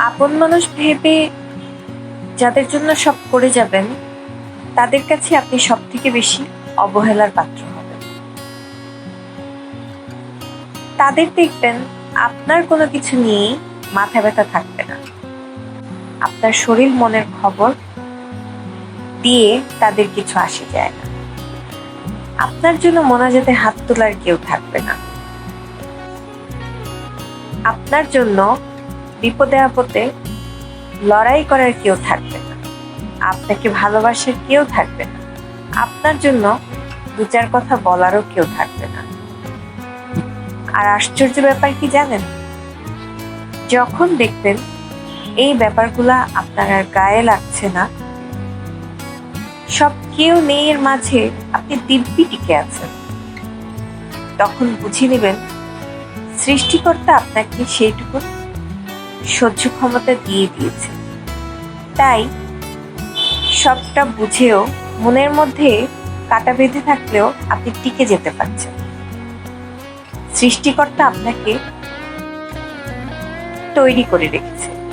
আপন মানুষ ভেবে যাদের জন্য সব করে যাবেন, তাদের কাছে আপনি সব থেকে বেশি অবহেলার পাত্র হবেন। তাদের দেখবেন আপনার কোনো কিছু নিয়েই মাথা ব্যথা থাকবে না। আপনার শরীর মনের খবর দিয়ে তাদের কিছু আসে যায় না। আপনার জন্য মোনাজাতে হাত তোলার কেউ থাকবে না। আপনার জন্য বিপদে আপদে লড়াই করার কেউ থাকবে না। আপনাকে ভালোবাসার কেউ থাকবে না। আপনার জন্য দু চার কথা বলারও কেউ থাকবে না। আর আশ্চর্য ব্যাপার কি জানেন? যখন দেখবেন এই ব্যাপারগুলা আপনার আর গায়ে লাগছে না, সব কেউ নেই এর মাঝে আপনি দিব্যি টিকে আছেন। তখন বুঝে নেবেন সৃষ্টিকর্তা আপনাকে সেইটুকু সহ্য ক্ষমতা দিয়ে দিয়েছে। তাই সবটা বুঝেও মনের মধ্যে কাটা বেঁধে থাকলেও আপনি টিকে যেতে পারছেন। সৃষ্টিকর্তা আপনাকে তৈরি করে রেখেছে।